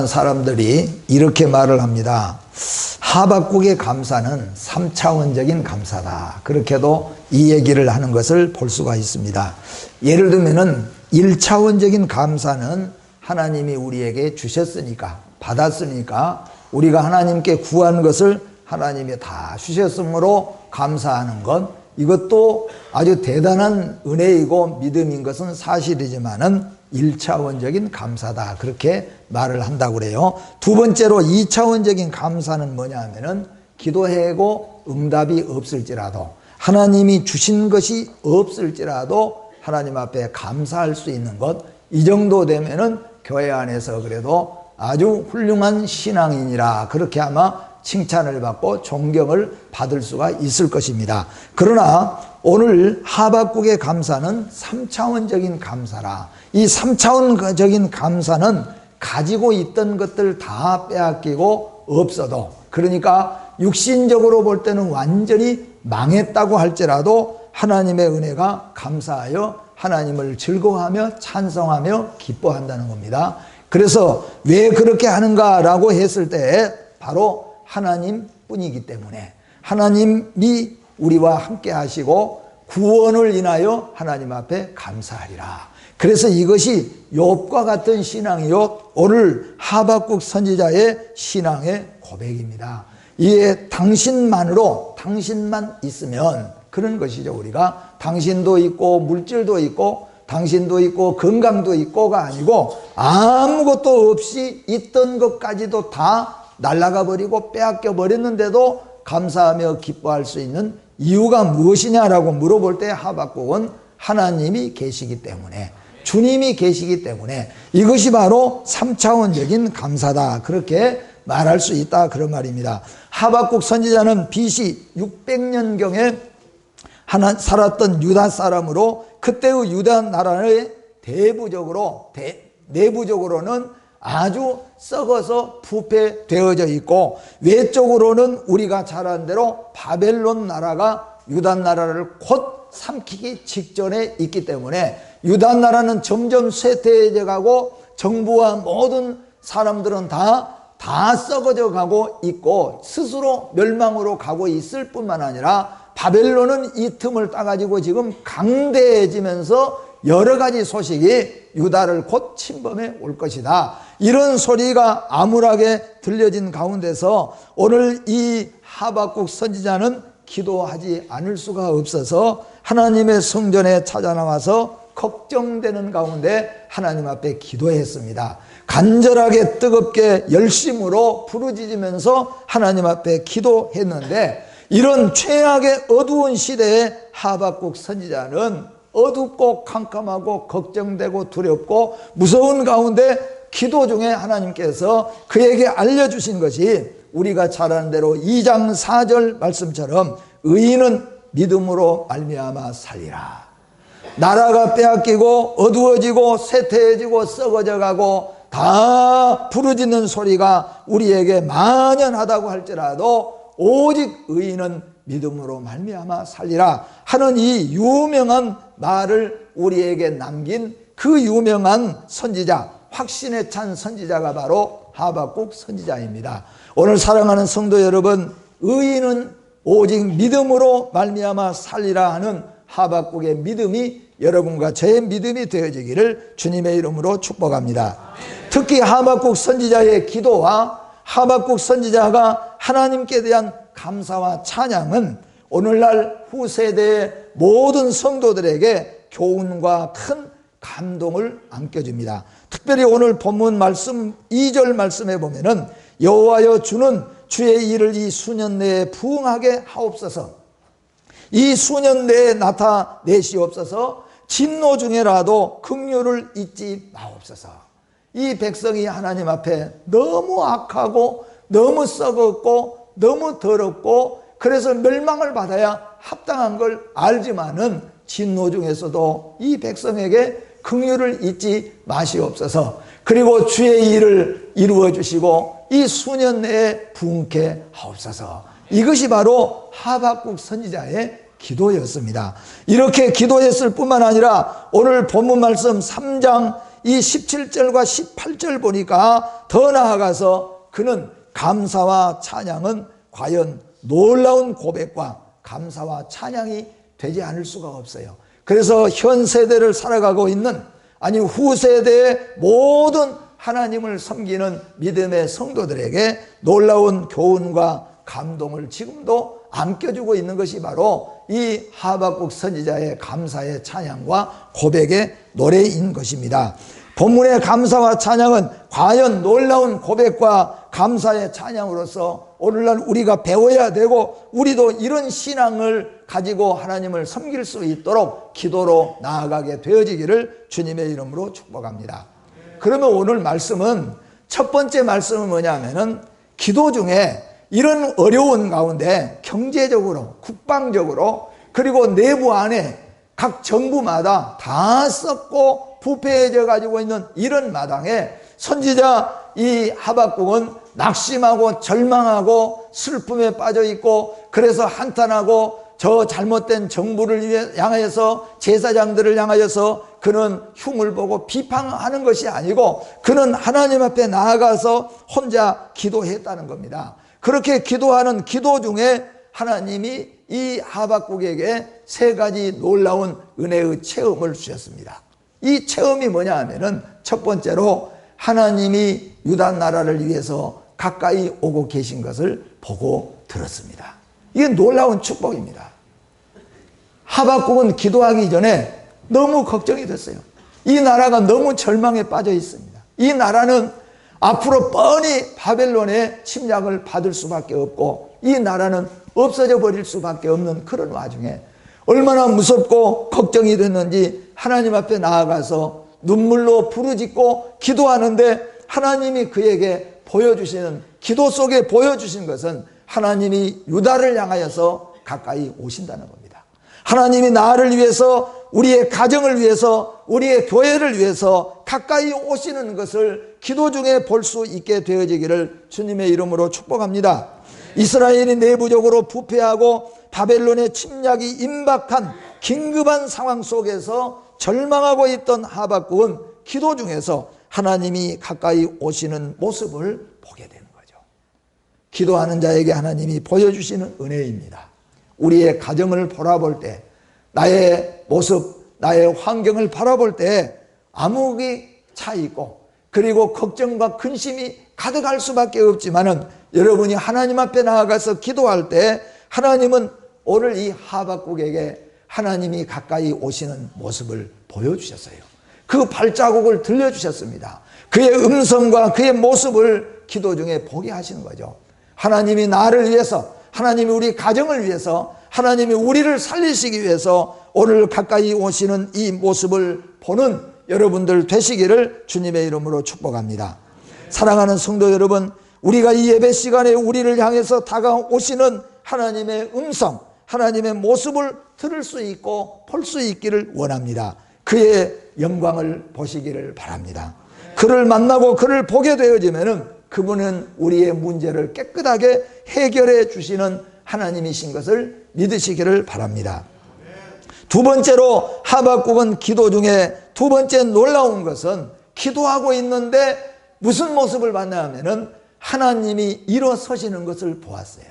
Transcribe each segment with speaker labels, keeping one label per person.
Speaker 1: 많은 사람들이 이렇게 말을 합니다. 하박국의 감사는 3차원적인 감사다. 그렇게도 이 얘기를 하는 것을 볼 수가 있습니다. 예를 들면은 1차원적인 감사는 하나님이 우리에게 주셨으니까, 받았으니까, 우리가 하나님께 구한 것을 하나님이 다 주셨으므로 감사하는 것, 이것도 아주 대단한 은혜이고 믿음인 것은 사실이지만은 1차원적인 감사다. 그렇게 말을 한다고 그래요. 두 번째로 2차원적인 감사는 뭐냐 하면은 기도해고 응답이 없을지라도 하나님이 주신 것이 없을지라도 하나님 앞에 감사할 수 있는 것, 이 정도 되면은 교회 안에서 그래도 아주 훌륭한 신앙인이라 그렇게 아마 칭찬을 받고 존경을 받을 수가 있을 것입니다. 그러나 오늘 하박국의 감사는 3차원적인 감사라. 이 3차원적인 감사는 가지고 있던 것들 다 빼앗기고 없어도 그러니까 육신적으로 볼 때는 완전히 망했다고 할지라도 하나님의 은혜가 감사하여 하나님을 즐거워하며 찬성하며 기뻐한다는 겁니다. 그래서 왜 그렇게 하는가라고 했을 때 바로 하나님 뿐이기 때문에 하나님이 우리와 함께 하시고 구원을 인하여 하나님 앞에 감사하리라. 그래서 이것이 욥과 같은 신앙이요 오늘 하박국 선지자의 신앙의 고백입니다. 이에 당신만으로 당신만 있으면 그런 것이죠. 우리가 당신도 있고 물질도 있고 당신도 있고 건강도 있고가 아니고 아무것도 없이 있던 것까지도 다 날아가 버리고 빼앗겨 버렸는데도 감사하며 기뻐할 수 있는 이유가 무엇이냐라고 물어볼 때 하박국은 하나님이 계시기 때문에 주님이 계시기 때문에 이것이 바로 3차원적인 감사다. 그렇게 말할 수 있다. 그런 말입니다. 하박국 선지자는 BC 600년경에 하나 살았던 유다 사람으로 그때의 유다 나라의 대부적으로 대, 내부적으로는 아주 썩어서 부패되어져 있고 외적으로는 우리가 잘 아는 대로 바벨론 나라가 유다 나라를 곧 삼키기 직전에 있기 때문에 유다 나라는 점점 쇠퇴해져 가고 정부와 모든 사람들은 다, 다 썩어져 가고 있고 스스로 멸망으로 가고 있을 뿐만 아니라 바벨론은 이 틈을 따가지고 지금 강대해지면서 여러 가지 소식이 유다를 곧 침범해 올 것이다. 이런 소리가 암울하게 들려진 가운데서 오늘 이 하박국 선지자는 기도하지 않을 수가 없어서 하나님의 성전에 찾아 나와서 걱정되는 가운데 하나님 앞에 기도했습니다. 간절하게 뜨겁게 열심으로 부르짖으면서 하나님 앞에 기도했는데 이런 최악의 어두운 시대에 하박국 선지자는 어둡고 캄캄하고 걱정되고 두렵고 무서운 가운데 기도 중에 하나님께서 그에게 알려주신 것이 우리가 잘 아는 대로 2장 4절 말씀처럼 의인은 믿음으로 말미암아 살리라. 나라가 빼앗기고 어두워지고 쇠퇴해지고 썩어져 가고 다 부르짖는 소리가 우리에게 만연하다고 할지라도 오직 의인은 믿음으로 말미암아 살리라 하는 이 유명한 말을 우리에게 남긴 그 유명한 선지자 확신에 찬 선지자가 바로 하박국 선지자입니다. 오늘 사랑하는 성도 여러분, 의인은 오직 믿음으로 말미암아 살리라 하는 하박국의 믿음이 여러분과 제 믿음이 되어지기를 주님의 이름으로 축복합니다. 특히 하박국 선지자의 기도와 하박국 선지자가 하나님께 대한 감사와 찬양은 오늘날 후세대의 모든 성도들에게 교훈과 큰 감동을 안겨줍니다. 특별히 오늘 본문 말씀 2절 말씀에 보면은 여호와여 주는 주의 일을 이 수년 내에 부응하게 하옵소서. 이 수년 내에 나타내시옵소서. 진노 중에라도 긍휼을 잊지 마옵소서. 이 백성이 하나님 앞에 너무 악하고 너무 썩었고 너무 더럽고 그래서 멸망을 받아야 합당한 걸 알지만은 진노 중에서도 이 백성에게 긍휼을 잊지 마시옵소서. 그리고 주의 일을 이루어 주시고 이 수년 내에 부흥케 하옵소서. 이것이 바로 하박국 선지자의 기도였습니다. 이렇게 기도했을 뿐만 아니라 오늘 본문 말씀 3장 이 17절과 18절 보니까 더 나아가서 그는 감사와 찬양은 과연 놀라운 고백과 감사와 찬양이 되지 않을 수가 없어요. 그래서 현 세대를 살아가고 있는 아니 후세대의 모든 하나님을 섬기는 믿음의 성도들에게 놀라운 교훈과 감동을 지금도 안겨주고 있는 것이 바로 이 하박국 선지자의 감사의 찬양과 고백의 노래인 것입니다. 본문의 감사와 찬양은 과연 놀라운 고백과 감사의 찬양으로서 오늘날 우리가 배워야 되고 우리도 이런 신앙을 가지고 하나님을 섬길 수 있도록 기도로 나아가게 되어지기를 주님의 이름으로 축복합니다. 그러면 오늘 말씀은 첫 번째 말씀은 뭐냐면은 기도 중에 이런 어려운 가운데 경제적으로 국방적으로 그리고 내부 안에 각 정부마다 다 썩고 부패해져 가지고 있는 이런 마당에 선지자 이 하박국은 낙심하고 절망하고 슬픔에 빠져 있고 그래서 한탄하고 저 잘못된 정부를 향하여서 제사장들을 향하여서 그는 흉을 보고 비판하는 것이 아니고 그는 하나님 앞에 나아가서 혼자 기도했다는 겁니다. 그렇게 기도하는 기도 중에 하나님이 이 하박국에게 세 가지 놀라운 은혜의 체험을 주셨습니다. 이 체험이 뭐냐 하면은 첫 번째로 하나님이 유다 나라를 위해서 가까이 오고 계신 것을 보고 들었습니다. 이게 놀라운 축복입니다. 하박국은 기도하기 전에 너무 걱정이 됐어요. 이 나라가 너무 절망에 빠져 있습니다. 이 나라는 앞으로 뻔히 바벨론의 침략을 받을 수밖에 없고 이 나라는 없어져 버릴 수밖에 없는 그런 와중에 얼마나 무섭고 걱정이 됐는지 하나님 앞에 나아가서 눈물로 부르짖고 기도하는데 하나님이 그에게 보여주시는 기도 속에 보여주신 것은 하나님이 유다를 향하여서 가까이 오신다는 겁니다. 하나님이 나를 위해서 우리의 가정을 위해서 우리의 교회를 위해서 가까이 오시는 것을 기도 중에 볼 수 있게 되어지기를 주님의 이름으로 축복합니다. 이스라엘이 내부적으로 부패하고 바벨론의 침략이 임박한 긴급한 상황 속에서 절망하고 있던 하박국은 기도 중에서 하나님이 가까이 오시는 모습을 보게 되는 거죠. 기도하는 자에게 하나님이 보여주시는 은혜입니다. 우리의 가정을 바라볼 때, 나의 모습, 나의 환경을 바라볼 때 암흑이 차 있고, 그리고 걱정과 근심이 가득할 수밖에 없지만은 여러분이 하나님 앞에 나아가서 기도할 때 하나님은 오늘 이 하박국에게 하나님이 가까이 오시는 모습을 보여주셨어요. 그 발자국을 들려주셨습니다. 그의 음성과 그의 모습을 기도 중에 보게 하시는 거죠. 하나님이 나를 위해서, 하나님이 우리 가정을 위해서, 하나님이 우리를 살리시기 위해서 오늘 가까이 오시는 이 모습을 보는 여러분들 되시기를 주님의 이름으로 축복합니다. 사랑하는 성도 여러분, 우리가 이 예배 시간에 우리를 향해서 다가오시는 하나님의 음성, 하나님의 모습을 들을 수 있고 볼 수 있기를 원합니다. 그의 영광을 보시기를 바랍니다. 그를 만나고 그를 보게 되어지면은 그분은 우리의 문제를 깨끗하게 해결해 주시는 하나님이신 것을 믿으시기를 바랍니다. 두 번째로 하박국은 기도 중에 두 번째 놀라운 것은 기도하고 있는데 무슨 모습을 봤냐면은 하나님이 일어서시는 것을 보았어요.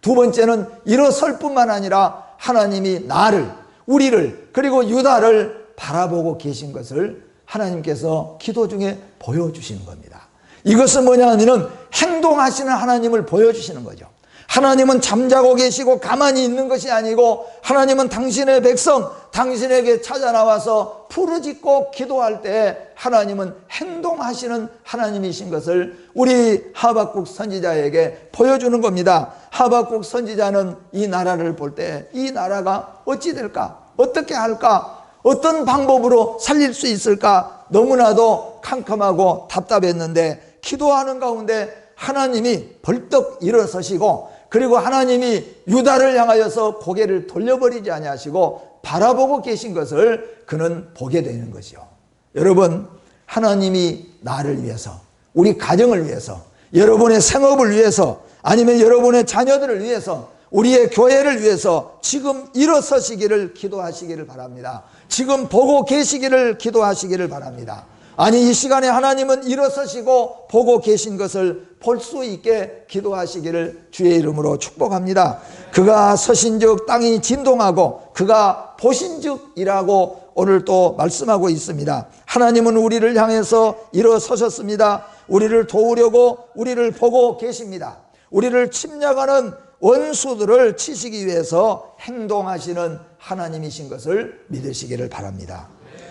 Speaker 1: 두 번째는 일어설 뿐만 아니라 하나님이 나를, 우리를, 그리고 유다를 바라보고 계신 것을 하나님께서 기도 중에 보여주시는 겁니다. 이것은 뭐냐 하면 행동하시는 하나님을 보여주시는 거죠. 하나님은 잠자고 계시고 가만히 있는 것이 아니고 하나님은 당신의 백성, 당신에게 찾아 나와서 부르짖고 기도할 때 하나님은 행동하시는 하나님이신 것을 우리 하박국 선지자에게 보여주는 겁니다. 하박국 선지자는 이 나라를 볼 때 이 나라가 어찌 될까? 어떻게 할까? 어떤 방법으로 살릴 수 있을까? 너무나도 캄캄하고 답답했는데 기도하는 가운데 하나님이 벌떡 일어서시고 그리고 하나님이 유다를 향하여서 고개를 돌려버리지 아니하시고 바라보고 계신 것을 그는 보게 되는 것이요. 여러분, 하나님이 나를 위해서, 우리 가정을 위해서, 여러분의 생업을 위해서, 아니면 여러분의 자녀들을 위해서, 우리의 교회를 위해서 지금 일어서시기를 기도하시기를 바랍니다. 지금 보고 계시기를 기도하시기를 바랍니다. 아니 이 시간에 하나님은 일어서시고 보고 계신 것을 볼 수 있게 기도하시기를 주의 이름으로 축복합니다. 그가 서신즉 땅이 진동하고 그가 보신즉이라고 오늘 또 말씀하고 있습니다. 하나님은 우리를 향해서 일어서셨습니다. 우리를 도우려고 우리를 보고 계십니다. 우리를 침략하는 원수들을 치시기 위해서 행동하시는 하나님이신 것을 믿으시기를 바랍니다.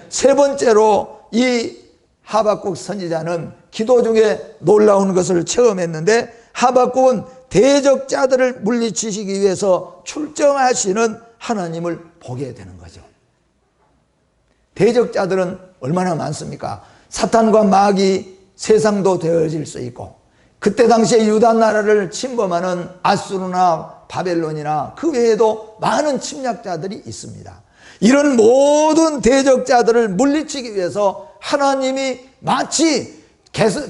Speaker 1: 세 번째로 이 하박국 선지자는 기도 중에 놀라운 것을 체험했는데 하박국은 대적자들을 물리치시기 위해서 출정하시는 하나님을 보게 되는 거죠. 대적자들은 얼마나 많습니까? 사탄과 마귀 세상도 되어질 수 있고 그때 당시에 유다 나라를 침범하는 아수르나 바벨론이나 그 외에도 많은 침략자들이 있습니다. 이런 모든 대적자들을 물리치기 위해서 하나님이 마치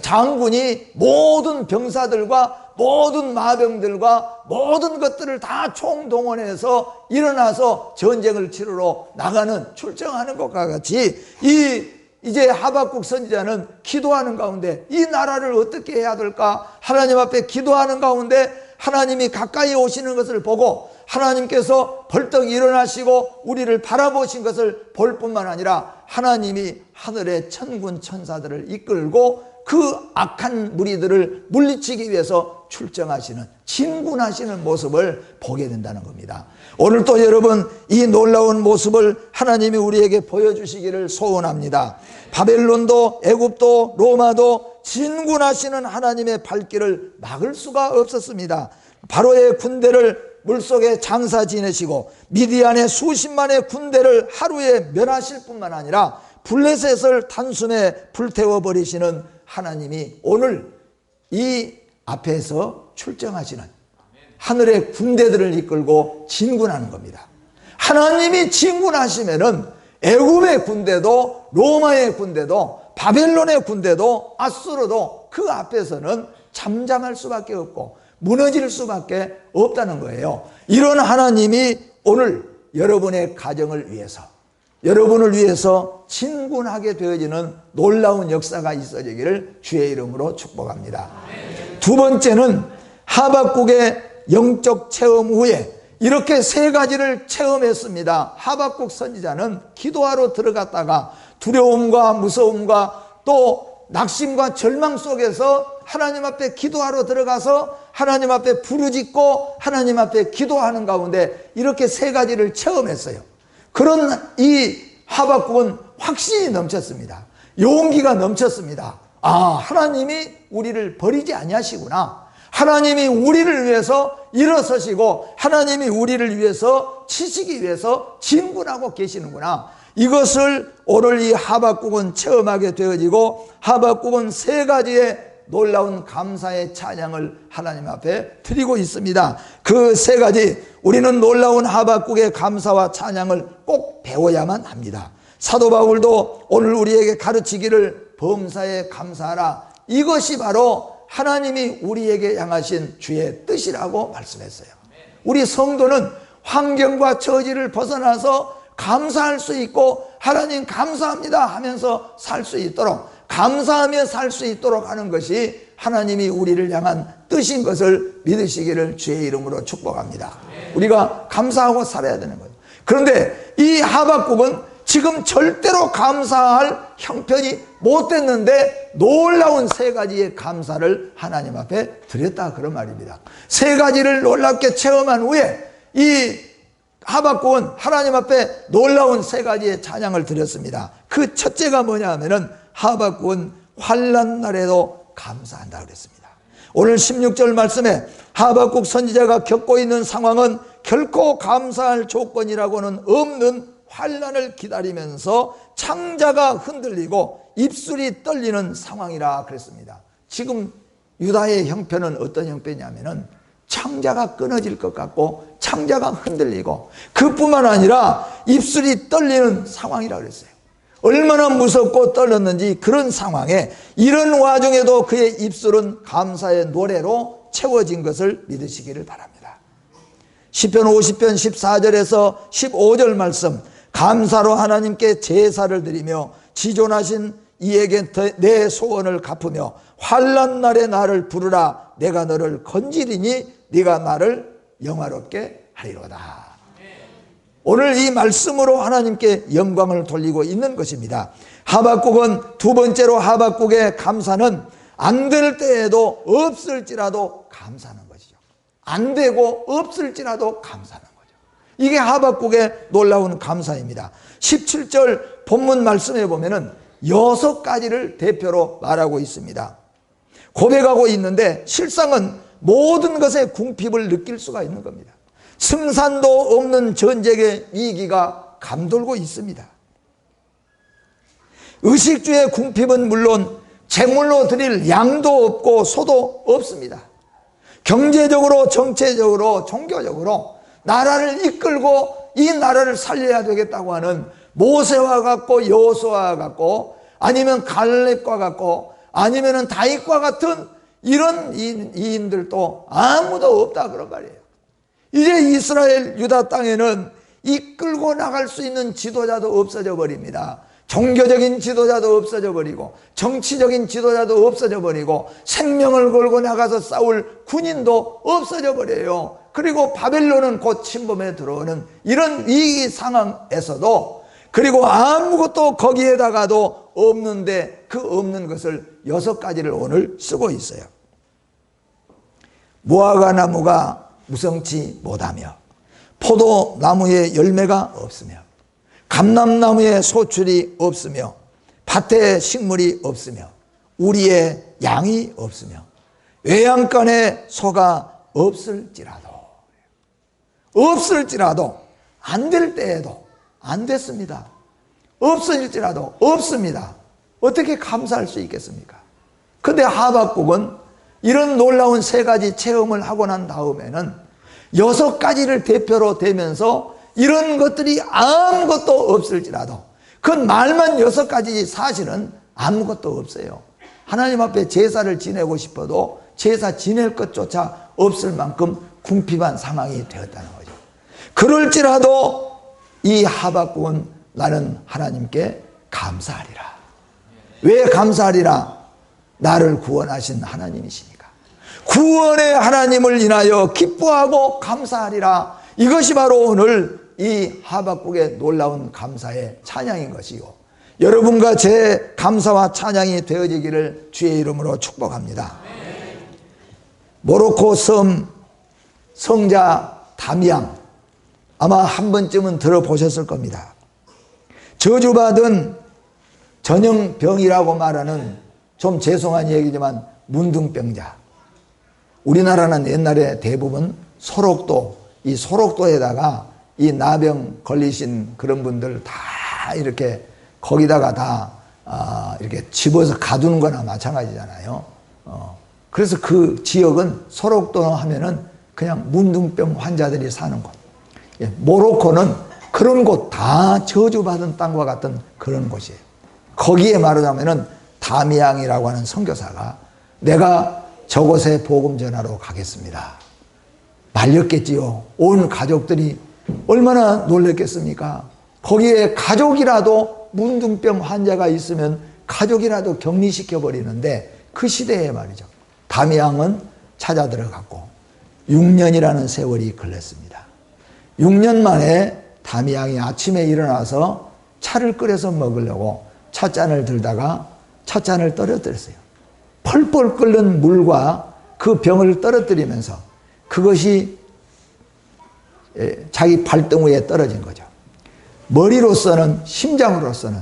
Speaker 1: 장군이 모든 병사들과 모든 마병들과 모든 것들을 다 총동원해서 일어나서 전쟁을 치르러 나가는 출정하는 것과 같이 이 이제 하박국 선지자는 기도하는 가운데 이 나라를 어떻게 해야 될까? 하나님 앞에 기도하는 가운데 하나님이 가까이 오시는 것을 보고 하나님께서 벌떡 일어나시고 우리를 바라보신 것을 볼 뿐만 아니라 하나님이 하늘의 천군 천사들을 이끌고 그 악한 무리들을 물리치기 위해서 출정하시는 진군하시는 모습을 보게 된다는 겁니다. 오늘 또 여러분 이 놀라운 모습을 하나님이 우리에게 보여주시기를 소원합니다. 바벨론도 애굽도 로마도 진군하시는 하나님의 발길을 막을 수가 없었습니다. 바로의 군대를 물속에 장사 지내시고 미디안의 수십만의 군대를 하루에 멸하실 뿐만 아니라 블레셋을 단숨에 불태워 버리시는 하나님이 오늘 이 앞에서 출정하시는 하늘의 군대들을 이끌고 진군하는 겁니다. 하나님이 진군하시면은 애굽의 군대도 로마의 군대도 바벨론의 군대도 아수르도 그 앞에서는 잠잠할 수밖에 없고 무너질 수밖에 없다는 거예요. 이런 하나님이 오늘 여러분의 가정을 위해서 여러분을 위해서 진군하게 되어지는 놀라운 역사가 있어지기를 주의 이름으로 축복합니다. 두 번째는 하박국의 영적 체험 후에 이렇게 세 가지를 체험했습니다. 하박국 선지자는 기도하러 들어갔다가 두려움과 무서움과 또 낙심과 절망 속에서 하나님 앞에 기도하러 들어가서 하나님 앞에 부르짖고 하나님 앞에 기도하는 가운데 이렇게 세 가지를 체험했어요. 그런 이 하박국은 확신이 넘쳤습니다. 용기가 넘쳤습니다. 아, 하나님이 우리를 버리지 아니하시구나. 하나님이 우리를 위해서 일어서시고 하나님이 우리를 위해서 치시기 위해서 진군하고 계시는구나. 이것을 오늘 이 하박국은 체험하게 되어지고 하박국은 세 가지의 놀라운 감사의 찬양을 하나님 앞에 드리고 있습니다. 그 세 가지 우리는 놀라운 하박국의 감사와 찬양을 꼭 배워야만 합니다. 사도 바울도 오늘 우리에게 가르치기를 범사에 감사하라. 이것이 바로 하나님이 우리에게 향하신 주의 뜻이라고 말씀했어요. 우리 성도는 환경과 처지를 벗어나서 감사할 수 있고 하나님 감사합니다 하면서 살 수 있도록 감사하며 살 수 있도록 하는 것이 하나님이 우리를 향한 뜻인 것을 믿으시기를 주의 이름으로 축복합니다. 우리가 감사하고 살아야 되는 거예요. 그런데 이 하박국은 지금 절대로 감사할 형편이 못 됐는데 놀라운 세 가지의 감사를 하나님 앞에 드렸다 그런 말입니다. 세 가지를 놀랍게 체험한 후에 이 하박국은 하나님 앞에 놀라운 세 가지의 찬양을 드렸습니다. 그 첫째가 뭐냐 하면은 하박국은 환란 날에도 감사한다 그랬습니다. 오늘 16절 말씀에 하박국 선지자가 겪고 있는 상황은 결코 감사할 조건이라고는 없는 환란을 기다리면서 창자가 흔들리고 입술이 떨리는 상황이라 그랬습니다. 지금 유다의 형편은 어떤 형편이냐면은 창자가 끊어질 것 같고 창자가 흔들리고 그뿐만 아니라 입술이 떨리는 상황이라 그랬어요. 얼마나 무섭고 떨렸는지 그런 상황에 이런 와중에도 그의 입술은 감사의 노래로 채워진 것을 믿으시기를 바랍니다. 10편 50편 14절에서 15절 말씀 감사로 하나님께 제사를 드리며 지존하신 이에게 더- 내 소원을 갚으며 환란 날에 나를 부르라 내가 너를 건지리니 네가 나를 영화롭게 하리로다. 오늘 이 말씀으로 하나님께 영광을 돌리고 있는 것입니다. 하박국은 두 번째로 하박국의 감사는 안 될 때에도 없을지라도 감사하는 것이죠. 안 되고 없을지라도 감사하는 거죠. 이게 하박국의 놀라운 감사입니다. 17절 본문 말씀에 보면은 여섯 가지를 대표로 말하고 있습니다. 고백하고 있는데 실상은 모든 것에 궁핍을 느낄 수가 있는 겁니다. 승산도 없는 전쟁의 위기가 감돌고 있습니다. 의식주의 궁핍은 물론 재물로 드릴 양도 없고 소도 없습니다. 경제적으로, 정체적으로, 종교적으로 나라를 이끌고 이 나라를 살려야 되겠다고 하는 모세와 같고 여호수아와 같고 아니면 갈렙과 같고 아니면은 다윗과 같은 이런 이- 이인들도 아무도 없다 그런 말이에요. 이제 이스라엘 유다 땅에는 이끌고 나갈 수 있는 지도자도 없어져 버립니다. 종교적인 지도자도 없어져 버리고 정치적인 지도자도 없어져 버리고 생명을 걸고 나가서 싸울 군인도 없어져 버려요. 그리고 바벨론은 곧 침범에 들어오는 이런 위기 상황에서도 그리고 아무것도 거기에다가도 없는데 그 없는 것을 여섯 가지를 오늘 쓰고 있어요. 무화과 나무가 무성치 못하며 포도나무에 열매가 없으며 감람나무에 소출이 없으며 밭에 식물이 없으며 우리의 양이 없으며 외양간에 소가 없을지라도 없을지라도 안 될 때에도 안 됐습니다. 없어질지라도 없습니다. 어떻게 감사할 수 있겠습니까? 근데 하박국은 이런 놀라운 세 가지 체험을 하고 난 다음에는 여섯 가지를 대표로 대면서 이런 것들이 아무것도 없을지라도 그건 말만 여섯 가지지 사실은 아무것도 없어요. 하나님 앞에 제사를 지내고 싶어도 제사 지낼 것조차 없을 만큼 궁핍한 상황이 되었다는 거죠. 그럴지라도 이 하박국은 나는 하나님께 감사하리라. 왜 감사하리라? 나를 구원하신 하나님이시니까. 구원의 하나님을 인하여 기뻐하고 감사하리라. 이것이 바로 오늘 이 하박국의 놀라운 감사의 찬양인 것이요. 여러분과 제 감사와 찬양이 되어지기를 주의 이름으로 축복합니다. 모로코 섬 성자 다미양 아마 한 번쯤은 들어보셨을 겁니다. 저주받은 전형병이라고 말하는 좀 죄송한 얘기지만 문둥병자. 우리나라는 옛날에 대부분 소록도, 이 소록도에다가 이 나병 걸리신 그런 분들 다 이렇게 거기다가 다 아, 이렇게 집어서 가두는 거나 마찬가지잖아요. 어, 그래서 그 지역은 소록도 하면은 그냥 문둥병 환자들이 사는 곳. 예, 모로코는 그런 곳 다 저주받은 땅과 같은 그런 곳이에요. 거기에 말하자면은 다미양이라고 하는 선교사가 내가 저곳에 복음 전하러 가겠습니다. 말렸겠지요. 온 가족들이 얼마나 놀랬겠습니까? 거기에 가족이라도 문둥병 환자가 있으면 가족이라도 격리시켜 버리는데 그 시대에 말이죠. 다미양은 찾아 들어갔고 6년이라는 세월이 걸렸습니다. 6년 만에 다미양이 아침에 일어나서 차를 끓여서 먹으려고 찻잔을 들다가 찻잔을 떨어뜨렸어요. 펄펄 끓는 물과 그 병을 떨어뜨리면서 그것이 예, 자기 발등 위에 떨어진 거죠. 머리로서는 심장으로서는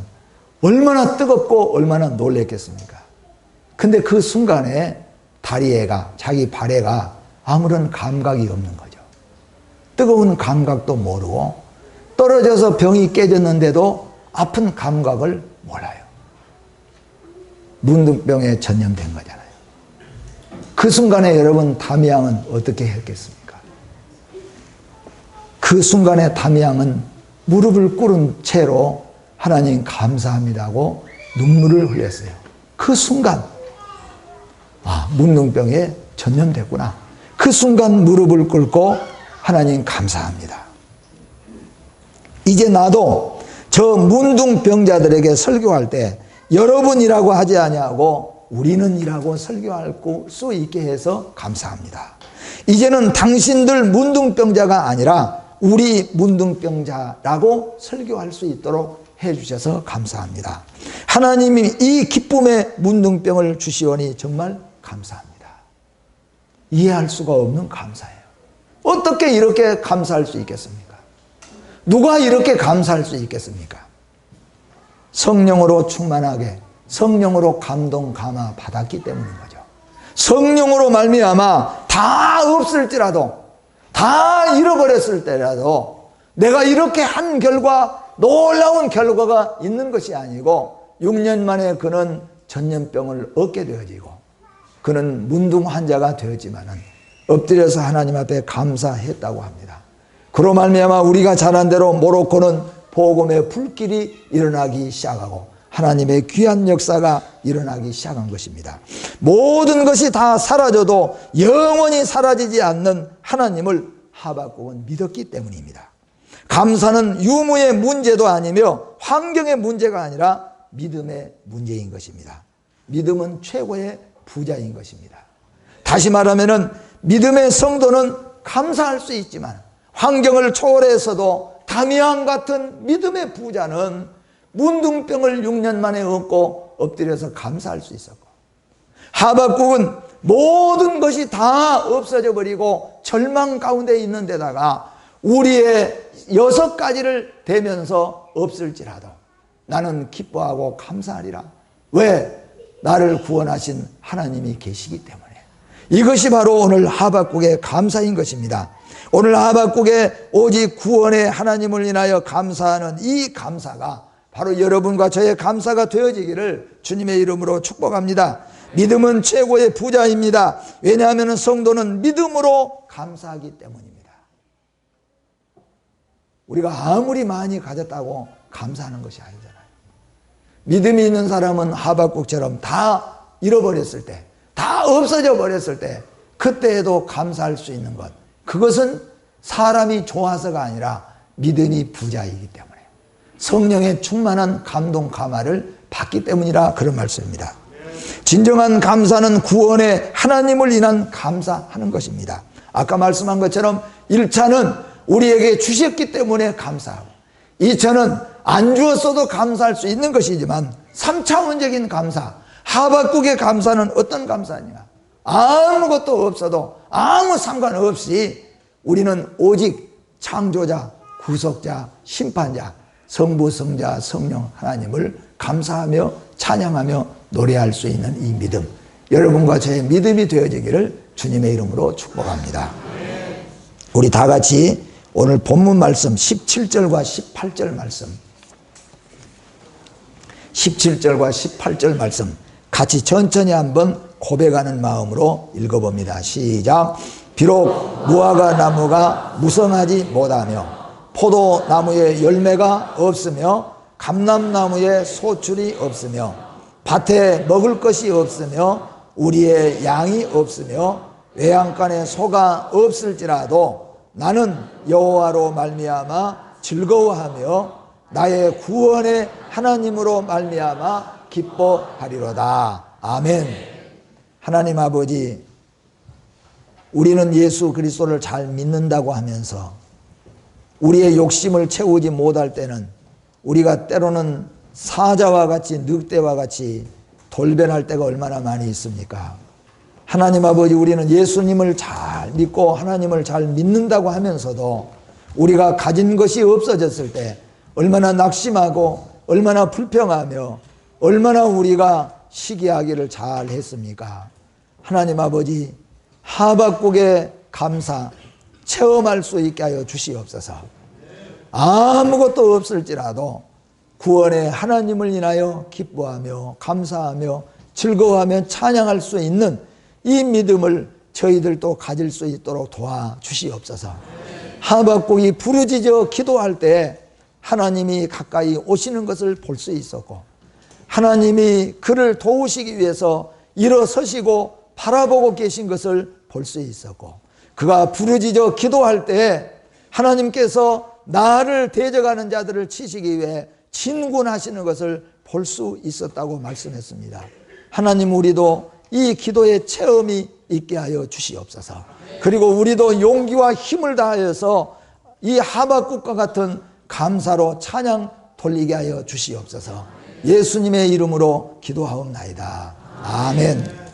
Speaker 1: 얼마나 뜨겁고 얼마나 놀랬겠습니까? 근데 그 순간에 다리에가 자기 발에가 아무런 감각이 없는 거죠. 뜨거운 감각도 모르고 떨어져서 병이 깨졌는데도 아픈 감각을 몰라요. 문둥병에 전염된 거잖아요. 그 순간에 여러분 담양은 어떻게 했겠습니까? 그 순간에 담양은 무릎을 꿇은 채로 하나님 감사합니다고 눈물을 흘렸어요. 그 순간 아 문둥병에 전염됐구나. 그 순간 무릎을 꿇고 하나님 감사합니다. 이제 나도 저 문둥병자들에게 설교할 때 여러분이라고 하지 아니하고 우리는이라고 설교할 수 있게 해서 감사합니다. 이제는 당신들 문둥병자가 아니라 우리 문둥병자라고 설교할 수 있도록 해주셔서 감사합니다. 하나님이 이 기쁨의 문둥병을 주시오니 정말 감사합니다. 이해할 수가 없는 감사예요. 어떻게 이렇게 감사할 수 있겠습니까? 누가 이렇게 감사할 수 있겠습니까? 성령으로 충만하게 성령으로 감동 감화 받았기 때문인 거죠. 성령으로 말미암아 다 없을지라도 다 잃어버렸을 때라도 내가 이렇게 한 결과 놀라운 결과가 있는 것이 아니고 6년 만에 그는 전염병을 얻게 되어지고 그는 문둥 환자가 되었지만은 엎드려서 하나님 앞에 감사했다고 합니다. 그로 말미암아 우리가 잘한 대로 모로코는 복음의 불길이 일어나기 시작하고 하나님의 귀한 역사가 일어나기 시작한 것입니다. 모든 것이 다 사라져도 영원히 사라지지 않는 하나님을 하박국은 믿었기 때문입니다. 감사는 유무의 문제도 아니며 환경의 문제가 아니라 믿음의 문제인 것입니다. 믿음은 최고의 부자인 것입니다. 다시 말하면은 믿음의 성도는 감사할 수 있지만 환경을 초월해서도 다미안 같은 믿음의 부자는 문둥병을 6년 만에 얻고 엎드려서 감사할 수 있었고 하박국은 모든 것이 다 없어져 버리고 절망 가운데 있는 데다가 우리의 여섯 가지를 대면서 없을지라도 나는 기뻐하고 감사하리라. 왜? 나를 구원하신 하나님이 계시기 때문에. 이것이 바로 오늘 하박국의 감사인 것입니다. 오늘 하박국의 오직 구원의 하나님을 인하여 감사하는 이 감사가 바로 여러분과 저의 감사가 되어지기를 주님의 이름으로 축복합니다. 믿음은 최고의 부자입니다. 왜냐하면 성도는 믿음으로 감사하기 때문입니다. 우리가 아무리 많이 가졌다고 감사하는 것이 아니잖아요. 믿음이 있는 사람은 하박국처럼 다 잃어버렸을 때, 다 없어져 버렸을 때, 그때에도 감사할 수 있는 것. 그것은 사람이 좋아서가 아니라 믿음이 부자이기 때문에 성령의 충만한 감동 감화를 받기 때문이라 그런 말씀입니다. 진정한 감사는 구원의 하나님을 인한 감사하는 것입니다. 아까 말씀한 것처럼 1차는 우리에게 주셨기 때문에 감사하고 2차는 안 주었어도 감사할 수 있는 것이지만 3차원적인 감사 하박국의 감사는 어떤 감사냐 아무것도 없어도 아무 상관없이 우리는 오직 창조자 구속자 심판자 성부 성자 성령 하나님을 감사하며 찬양하며 노래할 수 있는 이 믿음 여러분과 저의 믿음이 되어지기를 주님의 이름으로 축복합니다. 우리 다 같이 오늘 본문 말씀 17절과 18절 말씀 17절과 18절 말씀 같이 천천히 한번 고백하는 마음으로 읽어봅니다. 시작. 비록 무화과 나무가 무성하지 못하며 포도나무에 열매가 없으며 감람나무에 소출이 없으며 밭에 먹을 것이 없으며 우리의 양이 없으며 외양간에 소가 없을지라도 나는 여호와로 말미암아 즐거워하며 나의 구원의 하나님으로 말미암아 기뻐하리로다. 아멘. 하나님 아버지 우리는 예수 그리스도를 잘 믿는다고 하면서 우리의 욕심을 채우지 못할 때는 우리가 때로는 사자와 같이 늑대와 같이 돌변할 때가 얼마나 많이 있습니까? 하나님 아버지 우리는 예수님을 잘 믿고 하나님을 잘 믿는다고 하면서도 우리가 가진 것이 없어졌을 때 얼마나 낙심하고 얼마나 불평하며 얼마나 우리가 시기하기를 잘 했습니까? 하나님 아버지 하박국의 감사 체험할 수 있게 하여 주시옵소서. 아무것도 없을지라도 구원의 하나님을 인하여 기뻐하며 감사하며 즐거워하며 찬양할 수 있는 이 믿음을 저희들도 가질 수 있도록 도와 주시옵소서. 하박국이 부르짖어 기도할 때 하나님이 가까이 오시는 것을 볼 수 있었고 하나님이 그를 도우시기 위해서 일어서시고 바라보고 계신 것을 볼 수 있었고 그가 부르짖어 기도할 때 하나님께서 나를 대적하는 자들을 치시기 위해 진군하시는 것을 볼 수 있었다고 말씀했습니다. 하나님 우리도 이 기도의 체험이 있게 하여 주시옵소서. 그리고 우리도 용기와 힘을 다하여서 이 하박국과 같은 감사로 찬양 돌리게 하여 주시옵소서. 예수님의 이름으로 기도하옵나이다. 아멘.